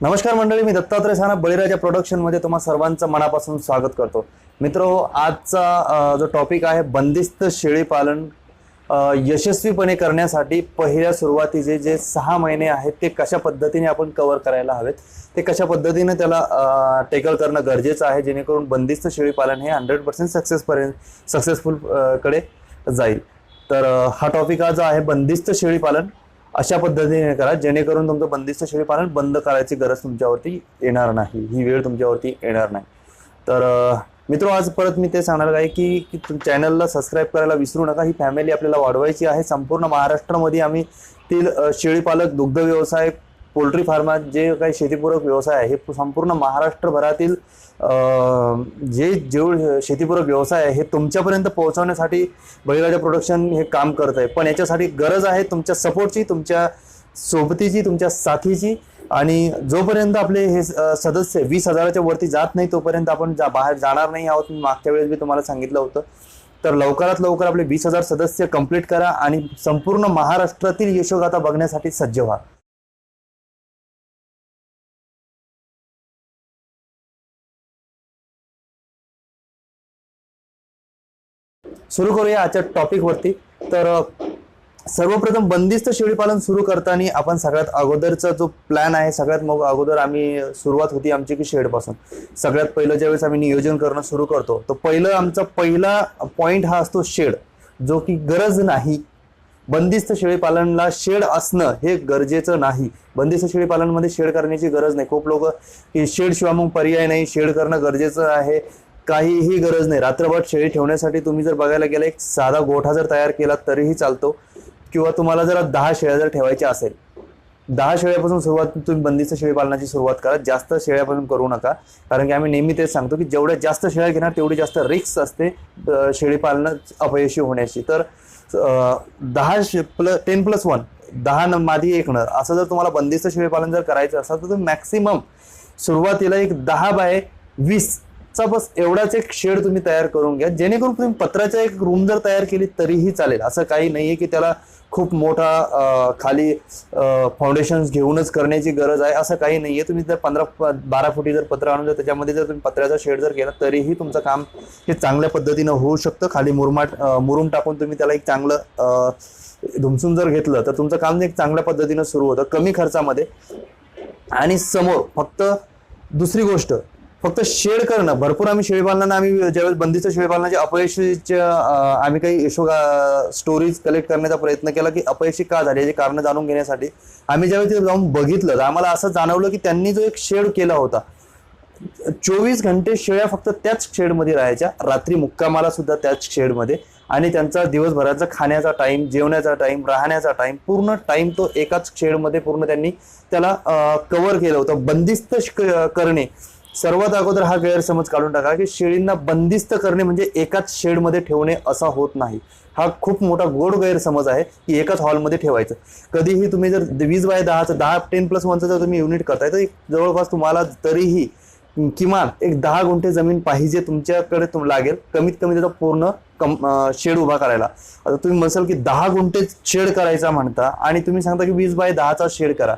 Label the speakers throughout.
Speaker 1: नमस्कार मंडळी मी दत्तात्रय साना बळीराजा प्रोडक्शनमध्ये तुम्हा सर्वांचं मनापासून स्वागत करतो. मित्र आजचा जो टॉपिक आहे बंदिस्त शेळी पालन यशस्वीपणे करण्यासाठी पहिल्या सुरुवातीचे जे सहा महिने आहेत ते कशा पद्धतीने आपण कव्हर करायला हवेत ते कशा पद्धतीने त्याला टेकल करणं गरजेचं आहे जेणेकरून बंदिस्त शेळीपालन हे हंड्रेड पर्सेंट सक्सेसपर्यंत सक्सेसफुलकडे जाईल. तर हा टॉपिक आज आहे बंदिस्त शेळीपालन अशा पद्धतीने करा जेणेकरून तुमचं बंदिस्त शेळी पालन बंद करायची गरज तुमच्यावरती येणार नाही. ही वेळ तुमच्यावरती येणार नाही. तर मित्र आज परत मी ते सांगणार आहे की की तुम- चॅनलला सबस्क्राईब करायला विसरू नका. ही फॅमिली आपल्याला वाढवायची आहे. संपूर्ण महाराष्ट्रामध्ये आम्ही तील शेळीपालक दुग्ध व्यवसाय पोल्ट्री फार्मात जे काही शेतीपूरक व्यवसाय आहे हे संपूर्ण महाराष्ट्रभरातील जे जेवढे शेतीपूरक व्यवसाय आहे हे तुमच्यापर्यंत पोहोचवण्यासाठी बळीराजा प्रोडक्शन हे काम करत आहे. पण याच्यासाठी गरज आहे तुमच्या सपोर्टची तुमच्या सोबतीची तुमच्या साथीची आणि जोपर्यंत आपले हे सदस्य वीस हजाराच्या वरती जात नाही तोपर्यंत आपण जा बाहेर जाणार नाही आहोत. मी मागच्या वेळेस मी तुम्हाला सांगितलं होतं. तर लवकरात लवकर आपले वीस हजार सदस्य कंप्लीट करा आणि संपूर्ण महाराष्ट्रातील यशोगाथा बघण्यासाठी सज्ज व्हा. सुरू करूया आजच्या टॉपिकवरती तर सर्वप्रथम बंदिस्त शेळीपालन सुरू करताना आपण सगळ्यात अगोदरचा जो प्लॅन आहे सगळ्यात मग अगोदर आम्ही सुरुवात होती आमची की शेडपासून. सगळ्यात पहिलं ज्यावेळेस आम्ही नियोजन करणं सुरू करतो तर पहिलं आमचा पहिला पॉईंट हा असतो शेड जो की गरज नाही. बंदिस्त शेळीपालनला शेड असणं हे गरजेचं नाही. बंदिस्त शेळीपालनमध्ये शेड करण्याची गरज नाही. खूप लोक की शेड शिवाय मग पर्याय नाही. शेड करणं गरजेचं आहे. काहीही गरज नाही. रात्रभर शेळी ठेवण्यासाठी तुम्ही जर बघायला गेला एक साधा गोठा जर तयार केला तरीही चालतो. किंवा तुम्हाला जर दहा शेळ्या जर ठेवायच्या असेल दहा शेळ्यापासून सुरुवात तुम्ही बंदिस्त शेळी पालनाची सुरुवात करा. जास्त शेळ्यापासून करू नका. कारण की आम्ही नेहमी तेच सांगतो की जेवढ्या जास्त शेळ्या घेणार तेवढी जास्त रिक्स असते अं, शेळी पालन अपयशी होण्याची. तर दहा शे प्लस टेन प्लस वन दहा न मादी एक नर असं जर तुम्हाला बंदिस्त शेळी पालन जर करायचं असेल तर तुम्ही मॅक्सिमम सुरुवातीला एक दहा बाय वीस चा बस एवढाच एक शेड तुम्ही तयार करून घ्या. जेणेकरून तुम्ही पत्राच्या एक रूम जर तयार केली तरीही चालेल. असं काही नाही आहे की त्याला खूप मोठा खाली फाउंडेशन घेऊनच करण्याची गरज आहे. असं काही नाही आहे तुम्ही जर पंधरा बारा फुटी जर पत्र आणून जर त्याच्यामध्ये जर तुम्ही पत्र्याचा शेड जर केला तरीही तुमचं काम हे चांगल्या पद्धतीनं होऊ शकतं. खाली मुरमाट अं, मुरुम टाकून तुम्ही त्याला एक चांगलं धुमसून जर घेतलं तर तुमचं काम एक चांगल्या पद्धतीनं सुरू होतं. कमी खर्चामध्ये. आणि समोर फक्त दुसरी गोष्ट फक्त शेड करणं भरपूर आम्ही शेळीपालनानं आम्ही ज्यावेळेस बंदिस्त शेळीपालनाचे अपयशीच्या आम्ही काही यशो स्टोरीज कलेक्ट करण्याचा प्रयत्न केला की अपयशी का झाली याची कारणं जाणून घेण्यासाठी. आम्ही ज्यावेळेस तिथे जाऊन बघितलं तर आम्हाला असं जाणवलं की त्यांनी जो एक शेड केला होता चोवीस घंटे शेळ्या फक्त त्याच शेडमध्ये राहायच्या रात्री मुक्कामाला सुद्धा त्याच शेडमध्ये. आणि त्यांचा दिवसभराचा खाण्याचा टाईम जेवण्याचा टाईम राहण्याचा टाईम पूर्ण टाईम तो एकाच शेडमध्ये पूर्ण त्यांनी त्याला कव्हर केलं होतं. बंदिस्त श- करणे. सर्वात अगोदर हा गैरसमज काढून टाका की शेळींना बंदिस्त करणे म्हणजे एकाच शेडमध्ये ठेवणे असा होत नाही. हा खूप मोठा गोड गैरसमज आहे की एकाच हॉलमध्ये ठेवायचं. कधीही तुम्ही जर वीस बाय दहाचं दहा टेन प्लस वनचं जर तुम्ही युनिट करताय तर जवळपास तुम्हाला तरीही किमान एक दहा गुंठे जमीन पाहिजे तुमच्याकडे तुम लागेल. कमीत कमी त्याचा पूर्ण कम शेड उभा करायला. आता तुम्ही म्हणसाल की दहा गुंठे शेड करायचा म्हणता आणि तुम्ही सांगता की वीस बाय दहाचा शेड करा.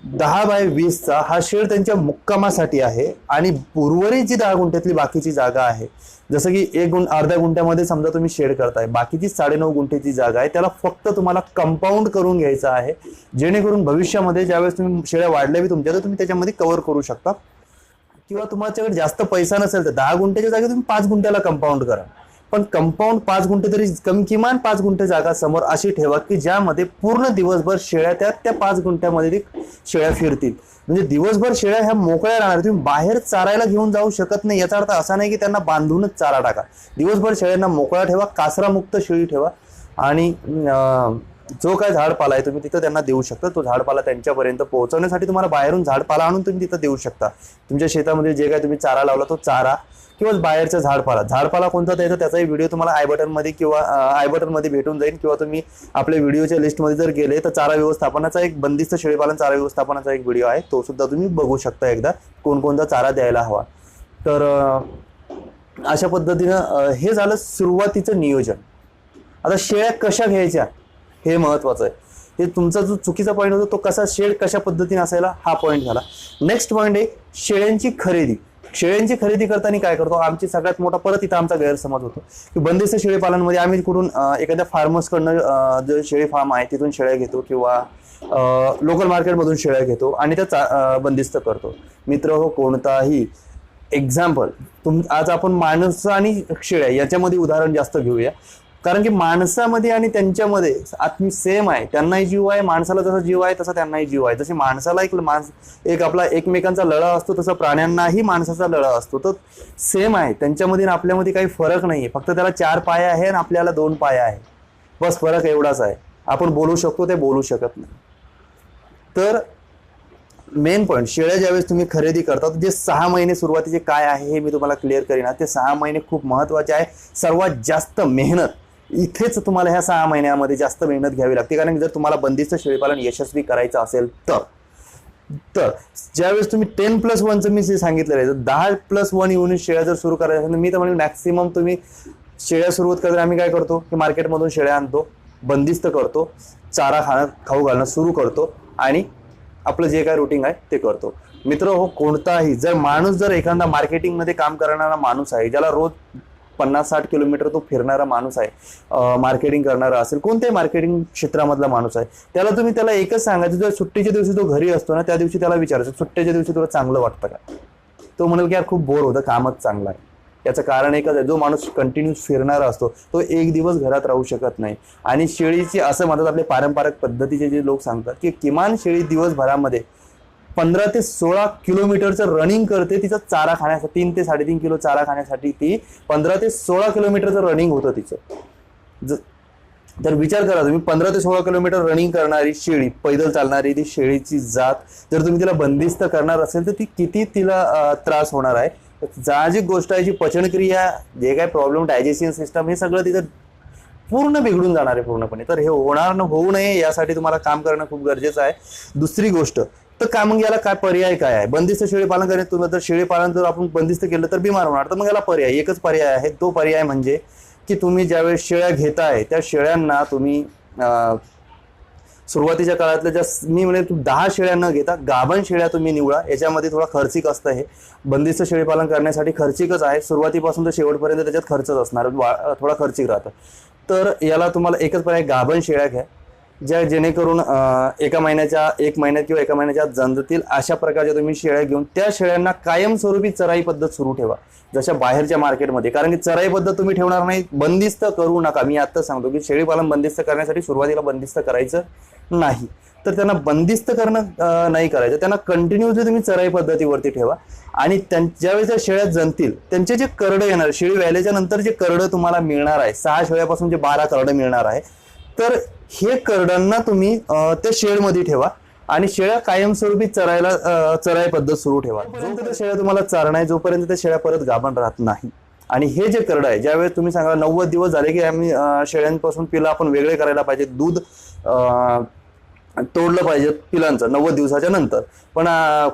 Speaker 1: दहा बाय वीसचा हा शेड त्यांच्या मुक्कामासाठी आहे आणि उर्वरित जी दहा गुंठ्यातली बाकीची जागा आहे जसं की एक गुण अर्ध्या गुंठ्यामध्ये समजा तुम्ही शेड करताय बाकीची साडेनऊ गुंठेची जागा आहे त्याला फक्त तुम्हाला कंपाऊंड करून घ्यायचं आहे जेणेकरून भविष्यामध्ये ज्यावेळेस तुम्ही शेळ्या वाढल्या बी तुमच्या तर तुम्ही त्याच्यामध्ये कव्हर करू शकता. किंवा तुमच्याकडे जास्त पैसा नसेल तर दहा गुंठ्याच्या जागी तुम्ही पाच गुंठ्याला कंपाऊंड करा. पण कंपाऊंड पाच गुंठे तरी कमी किमान पाच गुंठे जागा समोर अशी ठेवा की ज्यामध्ये पूर्ण दिवसभर शेळ्या त्या त्या पाच गुंठ्यामध्ये ती शेळ्या फिरतील. म्हणजे दिवसभर शेळ्या ह्या मोकळ्या राहणार तुम्ही बाहेर चारायला घेऊन जाऊ शकत नाही. याचा अर्थ असा नाही की त्यांना बांधूनच चारा टाका. दिवसभर शेळ्यांना मोकळा ठेवा कासरामुक्त शेळी ठेवा आणि जो काय झाडपाला आहे तुम्ही तिथं त्यांना देऊ शकता. तो झाडपाला त्यांच्यापर्यंत पोहोचवण्यासाठी तुम्हाला बाहेरून झाडपाला आणून तुम्ही तिथं देऊ शकता. तुमच्या शेतामध्ये जे काय तुम्ही चारा लावला तो चारा किंवा बाहेरच्या झाडपाला. झाडपाला कोणता द्यायचा त्याचाही व्हिडिओ तुम्हाला आय बटनमध्ये किंवा आय बटनमध्ये भेटून जाईल. किंवा तुम्ही आपल्या व्हिडिओच्या लिस्टमध्ये जर गेले तर चारा व्यवस्थापनाचा एक बंदिस्त शेळीपालन चारा व्यवस्थापनाचा एक व्हिडिओ आहे. तो सुद्धा तुम्ही बघू शकता एकदा. कोणकोणता चारा द्यायला हवा. तर अशा पद्धतीनं हे झालं सुरुवातीचं नियोजन. आता शेळ्या कशा घ्यायच्या हे महत्वाचं आहे. हे तुमचा जो चुकीचा पॉईंट होतो तो कसा शेड कशा पद्धतीने असायला हा पॉईंट झाला. नेक्स्ट पॉईंट आहे शेळ्यांची खरेदी. शेळ्यांची खरेदी करताना काय करतो? आमची सगळ्यात मोठा परत इथं आमचा गैरसमज होतो. की बंदिस्त शेळी पालनमध्ये आम्ही कुठून एखाद्या फार्मर्सकडनं अं, जो शेळी फार्म आहे तिथून शेळ्या घेतो किंवा लोकल मार्केटमधून शेळ्या घेतो आणि त्या बंदिस्त करतो. मित्र हो कोणताही एक्झाम्पल तुम आज आपण माणसं आणि शेळ्या याच्यामध्ये उदाहरण जास्त घेऊया. कारण की माणसामध्ये आणि त्यांच्यामध्ये आत्मी सेम आहे. त्यांनाही जीव आहे माणसाला जसा जीव आहे तसा त्यांनाही जीव आहे. जसे माणसाला एक माणस एक आपला एकमेकांचा लढा असतो तसा प्राण्यांनाही माणसाचा लढा असतो. तर सेम आहे. त्यांच्यामध्ये आणि आपल्यामध्ये काही फरक नाही आहे फक्त त्याला चार पाय आहे आणि आपल्याला दोन पाय आहे बस फरक एवढाच आहे. आपण बोलू शकतो ते बोलू शकत नाही. तर मेन पॉईंट शेळ्या ज्यावेळेस तुम्ही खरेदी करता जे सहा महिने सुरुवातीचे काय आहे हे मी तुम्हाला क्लिअर करीन. ते सहा महिने खूप महत्त्वाचे आहे. सर्वात जास्त मेहनत इथेच तुम्हाला ह्या सहा महिन्यामध्ये जास्त मेहनत घ्यावी लागते. कारण जर तुम्हाला बंदिस्त शेळीपालन यशस्वी करायचं असेल तर तर ज्यावेळेस तुम्ही टेन प्लस वनचं मी जे सांगितलेलं आहे जर दहा प्लस वन युनिट शेळ्या जर सुरू करायचं असेल तर मी तर म्हणजे मॅक्सिमम तुम्ही शेळ्या सुरुवात करताना आम्ही काय करतो की मार्केटमधून शेळ्या आणतो बंदिस्त करतो चारा खाणं खाऊ घालणं सुरू करतो आणि आपलं जे काय रुटीन आहे ते करतो. मित्र हो कोणताही जर माणूस जर एखादा मार्केटिंगमध्ये काम करणारा माणूस आहे ज्याला रोज पन्नास साठ किलोमीटर तो फिरणारा माणूस आहे मार्केटिंग करणारा असेल कोणत्याही मार्केटिंग क्षेत्रामधला माणूस आहे त्याला तुम्ही त्याला एकच सांगायचं जर सुट्टीच्या दिवशी तो घरी असतो ना त्या दिवशी त्याला विचारायचं सुट्टीच्या दिवशी तुला चांगलं वाटतं का? तो म्हणेल की यार खूप बोर होतं कामच चांगलं आहे. याचं कारण एकच आहे जो माणूस कंटिन्यू फिरणारा असतो तो एक दिवस घरात राहू शकत नाही. आणि शेळीची असं म्हणतात आपले पारंपरिक पद्धतीचे जे लोक सांगतात की किमान शेळी दिवसभरामध्ये पंधरा ते सोळा किलोमीटरचं रनिंग करते तिचा चारा खाण्यासाठी. तीन ते साडेतीन किलो चारा खाण्यासाठी ती पंधरा ते सोळा किलोमीटरचं रनिंग होतं तिचं. जर तर विचार करा तुम्ही पंधरा ते सोळा किलोमीटर रनिंग करणारी शेळी पैदल चालणारी ती शेळीची जात जर तुम्ही तिला बंदिस्त करणार असेल तर ती किती तिला त्रास होणार आहे? जी गोष्ट आहे जी पचनक्रिया जे काय प्रॉब्लेम डायजेशन सिस्टम हे सगळं तिथं पूर्ण बिघडून जाणार आहे पूर्णपणे. तर हे होणार न होऊ नये यासाठी तुम्हाला काम करणं खूप गरजेचं आहे. दुसरी गोष्ट तर का मग याला काय पर्याय काय आहे? बंदिस्त शेळी पालन तुम्ही जर शेळी पालन जर आपण बंदिस्त केलं तर बिमार होणार. तर मग याला पर्याय एकच पर्याय आहे. तो पर्याय म्हणजे की तुम्ही ज्यावेळेस शेळ्या घेताय त्या शेळ्यांना तुम्ही सुरुवातीच्या काळातल्या ज्या मी म्हणजे तू दहा शेळ्या न घेता गाभण शेळ्या तुम्ही निवडा. याच्यामध्ये थोडा खर्चिक असतं हे. बंदिस्त शेळीपालन करण्यासाठी खर्चिकच आहे. सुरुवातीपासून तर शेवटपर्यंत त्याच्यात खर्चच असणार. वा- थोडा खर्चिक राहतं. तर याला तुम्हाला एकच पर्याय गाभण शेळ्या घ्या. ज्या जेणेकरून एका महिन्याच्या एक महिन्यात किंवा एका महिन्याच्या जंजतील अशा प्रकारच्या तुम्ही शेळ्या घेऊन त्या शेळ्यांना कायमस्वरूपी चराई पद्धत सुरू ठेवा. जशा बाहेरच्या मार्केटमध्ये कारण की चराई पद्धत तुम्ही ठेवणार नाही बंदिस्त करू नका. मी आत्ता सांगतो की शेळीपालन बंदिस्त करण्यासाठी सुरुवातीला बंदिस्त करायचं नाही. तर त्यांना बंदिस्त करणं नाही करायचं. त्यांना कंटिन्युअसली तुम्ही चराई पद्धतीवरती ठेवा. आणि त्यां ज्यावेळेस त्या शेळ्या जणतील त्यांचे जे करडं येणार शेळी व्यायल्याच्या नंतर जे करडं तुम्हाला मिळणार आहे सहा शेळ्यापासून जे बारा करडं मिळणार आहे तर हे करडांना तुम्ही त्या शेडमध्ये ठेवा आणि शेळ्या कायमस्वरूपी चरायला चराय पद्धत सुरू ठेवा. जोपर्यंत त्या शेळ्या तुम्हाला चारणं आहे जोपर्यंत त्या शेळ्या परत गाभण राहत नाही. आणि हे जे करडं आहे ज्यावेळेस तुम्ही सांगा नव्वद दिवस झाले की आम्ही शेळ्यांपासून पिलं आपण वेगळे करायला पाहिजे. दूध तोडलं पाहिजे पिलांचं नव्वद दिवसाच्या नंतर. पण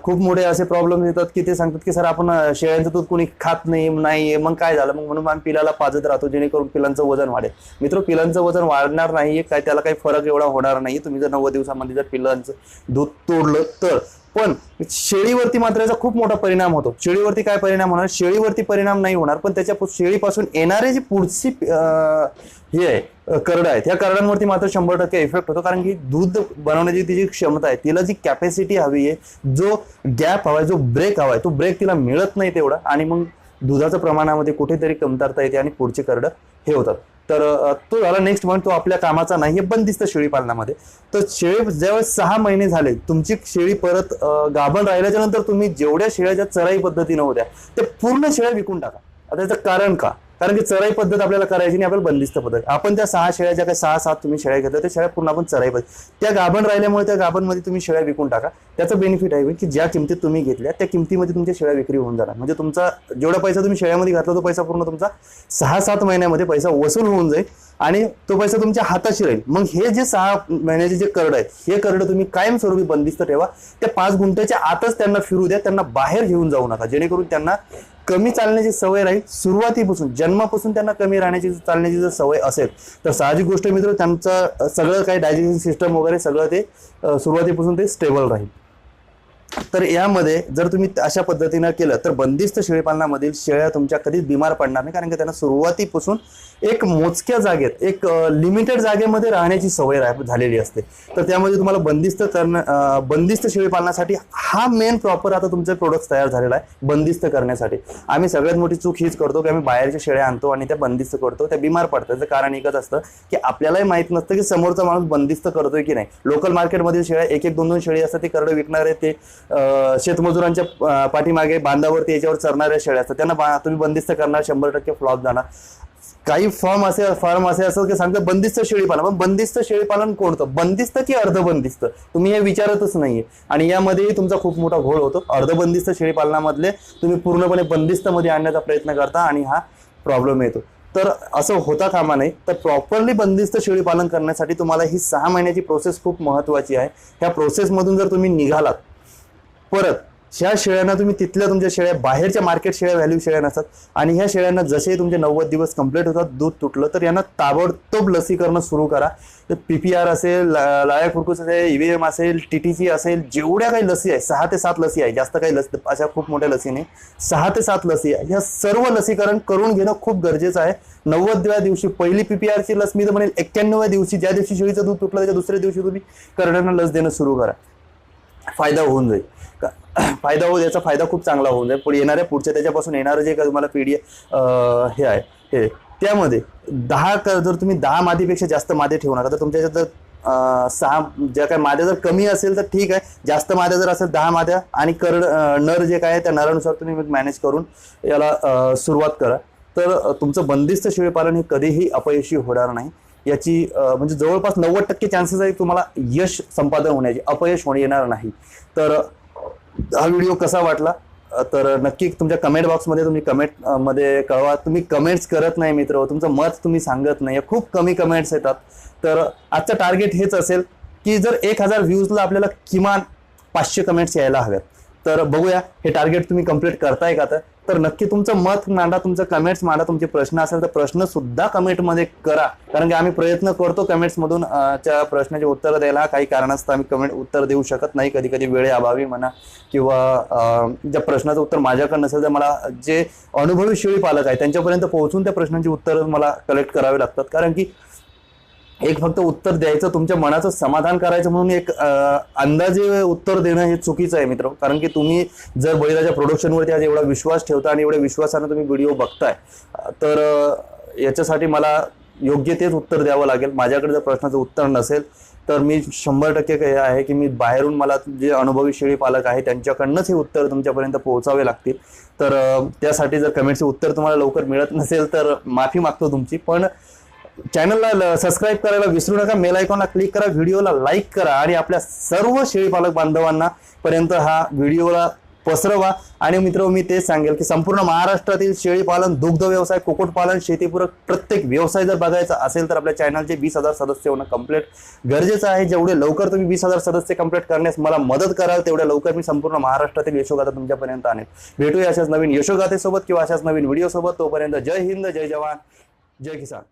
Speaker 1: खूप मोठे असे प्रॉब्लेम येतात की ते सांगतात की सर आपण शेळ्यांचं दूध कोणी खात नाही नाही मग काय झालं? मग म्हणून आम्ही पिलाला पाजत राहतो जेणेकरून पिलांचं वजन वाढेल. मित्र पिलांचं वजन वाढणार नाही काय त्याला काही फरक एवढा होणार नाही. तुम्ही जर नव्वद दिवसामध्ये जर पिलांचं दूध तोडलं तर. पण शेळीवरती मात्र याचा खूप मोठा परिणाम होतो. शेळीवरती काय परिणाम होणार? शेळीवरती परिणाम नाही होणार पण त्याच्या शेळीपासून येणारे जी पुढची हे आहे करडं आहेत. या करडांवरती मात्र शंभर टक्के इफेक्ट होतो. कारण की दूध बनवण्याची तिची क्षमता आहे तिला जी कॅपॅसिटी हवी आहे जो गॅप हवा आहे जो ब्रेक हवा आहे तो ब्रेक तिला मिळत नाही तेवढा. आणि मग दुधाच्या प्रमाणामध्ये कुठेतरी कमतरता येते आणि पुढचे करडं हे होतात. तर तो झाला नेक्स्ट पॉईंट तो आपल्या कामाचा नाही आहे बंदिस्त शेळी पालनामध्ये. तर शेळी ज्यावेळेस सहा महिने झाले तुमची शेळी परत गाभण राहिल्याच्या नंतर तुम्ही जेवढ्या शेळ्या ज्या चराई पद्धतीनं होत्या त्या पूर्ण शेळ्या विकून टाका. आता याचं कारण का? कारण की चराई पद्धत आपल्याला करायची नाही आपल्याला बंदिस्त पद्धत. आपण त्या सहा शेळ्या ज्या काही सहा सात तुम्ही शेळ्या घेतल्या त्या शेळ्या पूर्ण आपण चराई पद्धत त्या गाभण राहिल्यामुळे त्या गाभणमध्ये तुम्ही शेळ्या विकून टाका. त्याचं बेनिफिट आहे की ज्या किमतीत तुम्ही घेतल्या त्या किमतीमध्ये तुमच्या शेळ्या विक्री होऊन जाणार. म्हणजे तुमचा जेवढा पैसा तुम्ही शेळ्यामध्ये घातला तो पैसा पूर्ण तुमचा सहा सात महिन्यामध्ये पैसा वसूल होऊन जाईल आणि तो पैसा तुमच्या हाताशी राहील. मग हे जे सहा महिन्याचे जे करड आहेत हे करड तुम्ही कायमस्वरूपी बंदिस्त ठेवा. त्या पाच गुंठ्याच्या आतच त्यांना फिरू द्या त्यांना बाहेर घेऊन जाऊ नका. जेणेकरून त्यांना कमी चालण्याची सवय राहील. सुरुवातीपासून जन्मापासून त्यांना कमी राहण्याची चालण्याची जर सवय असेल तर साहजिक गोष्ट मित्र त्यांचं सगळं काही डायजेशन सिस्टम वगैरे सगळं ते सुरुवातीपासून ते स्टेबल राहील. तर यामध्ये जर तुम्ही अशा पद्धतीनं केलं तर बंदिस्त शेळीपालनामधील शेळ्या तुमच्या कधीच बिमार पडणार नाही कारण की त्यांना सुरुवातीपासून एक मोजक्या जागेत एक लिमिटेड जागेमध्ये राहण्याची सवय झालेली असते. तर त्यामध्ये तुम्हाला बंदिस्त करणं बंदिस्त शेळीपालनासाठी हा मेन प्रॉपर आता तुमचे प्रोडक्ट तयार झालेला आहे बंदिस्त करण्यासाठी. आम्ही सगळ्यात मोठी चूक हीच करतो की आम्ही बाहेरच्या शेळ्या आणतो आणि त्या बंदिस्त करतो त्या बिमार पडतात. त्याचं कारण एकच असतं की आपल्यालाही माहीत नसतं की समोरचा माणूस बंदिस्त करतोय की नाही. लोकल मार्केटमधील शेळ्या एक एक दोन दोन शेळी असतात ते करडं विकणारे ते शेतमजुरांच्या पाठीमागे बांधावरती याच्यावर चरणाऱ्या शेळ्या असतात. त्यांना बा- तुम्ही बंदिस्त करणार शंभर टक्के फ्लॉप जाणार. काही फॉर्म असे फार्म असे असतात की सांगतात बंदिस्त शेळीपालन. पण बंदिस्त शेळीपालन कोणतं? बंदिस्त की अर्धबंदिस्त. तुम्ही हे विचारतच नाहीये. आणि यामध्येही तुमचा खूप मोठा घोळ होतो. अर्धबंदिस्त शेळीपालनामधले तुम्ही पूर्णपणे बंदिस्त मध्ये आणण्याचा प्रयत्न करता आणि हा प्रॉब्लेम येतो. तर असं होता कामा नाही तर प्रॉपरली बंदिस्त शेळीपालन करण्यासाठी तुम्हाला ही सहा महिन्याची प्रोसेस खूप महत्वाची आहे. ह्या प्रोसेसमधून जर तुम्ही निघालात परत ह्या शेळ्यांना तुम्ही तिथल्या तुमच्या शेळ्या बाहेरच्या मार्केट शेळ्या व्हॅल्यू शेळ्या नसतात. आणि ह्या शेळ्यांना जसे तुमचे नव्वद दिवस कंप्लीट होतात दूध तुटलं तर यांना ताबडतोब लसीकरण सुरू करा. तर पी पी आर असेल ला- लाया खुरकुस असेल ईव्हीएम असेल टी टी सी असेल जेवढ्या काही लसी आहे सहा ते सात लसी आहे जास्त काही लस अशा खूप मोठ्या लसी नाही. सहा ते सात लसी आहे ह्या सर्व लसीकरण करून घेणं खूप गरजेचं आहे. नव्वदव्या दिवशी पहिली पी पी लस मी तर म्हणेल एक्क्याण्णव्या दिवशी ज्या दिवशी शेळीचं दूध तुटलं त्याच्या दुसऱ्या दिवशी तुम्ही करड्यांना लस देणं सुरू करा. फायदा होऊन जाईल. फायदा होऊ याचा फायदा खूप चांगला होऊन जाईल पुढे येणाऱ्या पुढच्या त्याच्यापासून येणारं जे काही तुम्हाला पिढी हे आहे हे. त्यामध्ये दहा जर तुम्ही दहा मादीपेक्षा जास्त मादे ठेवू नका तर तुमच्या जर सहा ज्या काय माद्या जर कमी असेल तर ठीक आहे. जास्त माद्या जर असेल दहा माद्या आणि करड नर जे काय आहे त्या नरानुसार तुम्ही मॅनेज करून याला सुरुवात करा. तर तुमचं बंदिस्त शेळीपालन हे कधीही अपयशी होणार नाही. याची म्हणजे जवळपास नव्वद टक्के चान्सेस आहे तुम्हाला यश संपादन होण्याचे अपयश होणे येणार नाही. तर हा व्हिडिओ कसा वाटला? तर नक्की तुमच्या कमेंट बॉक्समध्ये तुम्ही कमेंटमध्ये कळवा. तुम्ही कमेंट्स करत नाही मित्र. तुमचं मत तुम्ही सांगत नाही. खूप कमी कमेंट्स येतात. तर आजचं टार्गेट हेच असेल की जर एक हजार व्ह्यूजला आपल्याला किमान पाचशे कमेंट्स यायला हव्यात. तर बघूया हे टार्गेट तुम्ही कंप्लीट करताय का तर तर नक्की तुमचं मत मांडा तुमचं कमेंट्स मांडा तुमचे प्रश्न असेल तर प्रश्न सुद्धा कमेंटमध्ये करा. कारण की आम्ही प्रयत्न करतो कमेंट्समधून त्या प्रश्नाचे उत्तर द्यायला. काही कारणास्तव आम्ही कमेंट उत्तर देऊ शकत नाही. कधी कधी वेळे अभावी म्हणा किंवा ज्या प्रश्नाचं उत्तर माझ्याकडे नसेल तर मला जे अनुभवी शेळी पालक आहे त्यांच्यापर्यंत पोहोचून त्या प्रश्नांची उत्तरं मला कलेक्ट करावे लागतात. कारण की एक फक्त उत्तर द्यायचं तुमच्या मनाचं समाधान करायचं म्हणून एक अंदाजे उत्तर देणं हे चुकीचं आहे मित्र. कारण की तुम्ही जर बैलाच्या प्रोडक्शनवरती आज एवढा विश्वास ठेवता आणि एवढ्या विश्वासानं तुम्ही व्हिडिओ बघताय तर याच्यासाठी मला योग्य तेच उत्तर द्यावं लागेल. माझ्याकडे जर प्रश्नाचं उत्तर नसेल तर मी शंभर टक्के हे आहे की मी बाहेरून मला जे अनुभवी शेळी पालक आहे त्यांच्याकडनंच हे उत्तर तुमच्यापर्यंत पोहोचावे लागतील. तर त्यासाठी जर कमेंटचे उत्तर तुम्हाला लवकर मिळत नसेल तर माफी मागतो तुमची. पण चॅनलला सबस्क्राईब करायला विसरू नका. मेल आयकॉनला क्लिक करा. व्हिडिओला लाईक करा आणि आपल्या सर्व शेळीपालक बांधवांना पर्यंत हा व्हिडिओला पसरवा. आणि मित्र मी तेच सांगेल की संपूर्ण महाराष्ट्रातील शेळीपालन दुग्ध व्यवसाय कुक्कुटपालन शेतीपूरक प्रत्येक व्यवसाय जर बघायचा असेल तर आपल्या चॅनलचे वीस हजार सदस्य होणं कंप्लीट गरजेचं आहे. जेवढे लवकर तुम्ही वीस हजार सदस्य कंप्लीट करण्यास मला मदत कराल तेवढ्या लवकर मी संपूर्ण महाराष्ट्रातील यशोगाथा तुमच्यापर्यंत आणेल. भेटूया अशाच नवीन यशोगाथेसोबत किंवा अशाच नवीन व्हिडिओसोबत तोपर्यंत जय हिंद जय जवान जय किसान.